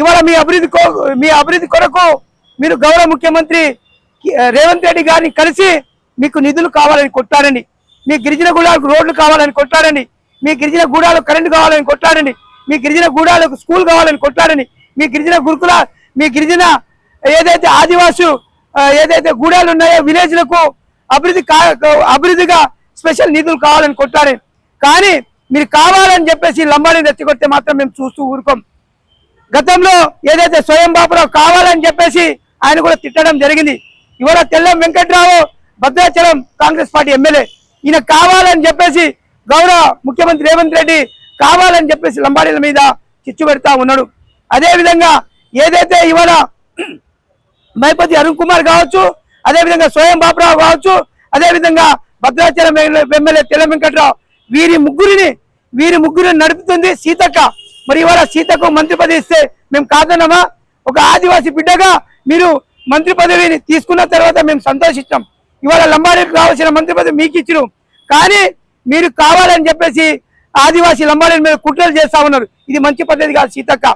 ఇవాళ మీ అభివృద్ధి కో- మీ అభివృద్ధి కొరకు మీరు గౌరవ ముఖ్యమంత్రి రేవంత్ రెడ్డి గారిని కలిసి మీకు నిధులు కావాలని కొట్టారండి మీ గిరిజన గూడాలకు రోడ్లు కావాలని కొట్టారండి మీ గిరిజన గూడాలకు కరెంటు కావాలని కొట్టారండి మీ గిరిజన గూడాలకు స్కూల్ కావాలని కొట్టారండి మీ గిరిజన గురుకుల మీ గిరిజన ఏదైతే ఆదివాసు ఏదైతే గూడాలు ఉన్నాయో విలేజ్లకు అభివృద్ధి కా అభివృద్ధిగా స్పెషల్ నిధులు కావాలని కొట్టారని కానీ మీరు కావాలని చెప్పేసి లంబాడిని రెచ్చగొడితే మాత్రం మేము చూస్తూ ఊరుకోం. గతంలో ఏదైతే స్వయం బాబురావు కావాలని చెప్పేసి ఆయన కూడా తిట్టడం జరిగింది. ఇవాళ Tellam Venkatrao Bhadrachalam Congress party MLA. ఈయన కావాలని చెప్పేసి గౌరవ ముఖ్యమంత్రి రేవంత్ రెడ్డి కావాలని చెప్పేసి లంబాడీల మీద చిచ్చు పెడతా ఉన్నాడు. అదేవిధంగా ఏదైతే ఇవాళ మైపతి అరుణ్ కుమార్ కావచ్చు అదేవిధంగా స్వయం బాబురావు కావచ్చు అదేవిధంగా భద్రాచలం ఎమ్మెల్యే తెల్ల వెంకట్రావు వీరి ముగ్గురిని వీరి ముగ్గురిని నడుపుతుంది సీతక్క. మరి ఇవాళ సీతకు మంత్రి పదవి ఇస్తే మేము కాదన్నామా? ఒక ఆదివాసి బిడ్డగా మీరు మంత్రి పదవిని తీసుకున్న తర్వాత మేము సంతోషిస్తాం ఇవాళ లంబాడీకి కావాల్సిన మంత్రి పదవి మీకు ఇచ్చిరు. కానీ మీరు కావాలని చెప్పేసి ఆదివాసీ లంబాడీని మీద కుట్రలు చేస్తా ఉన్నారు. ఇది మంచి పద్ధతి కాదు సీతక్క.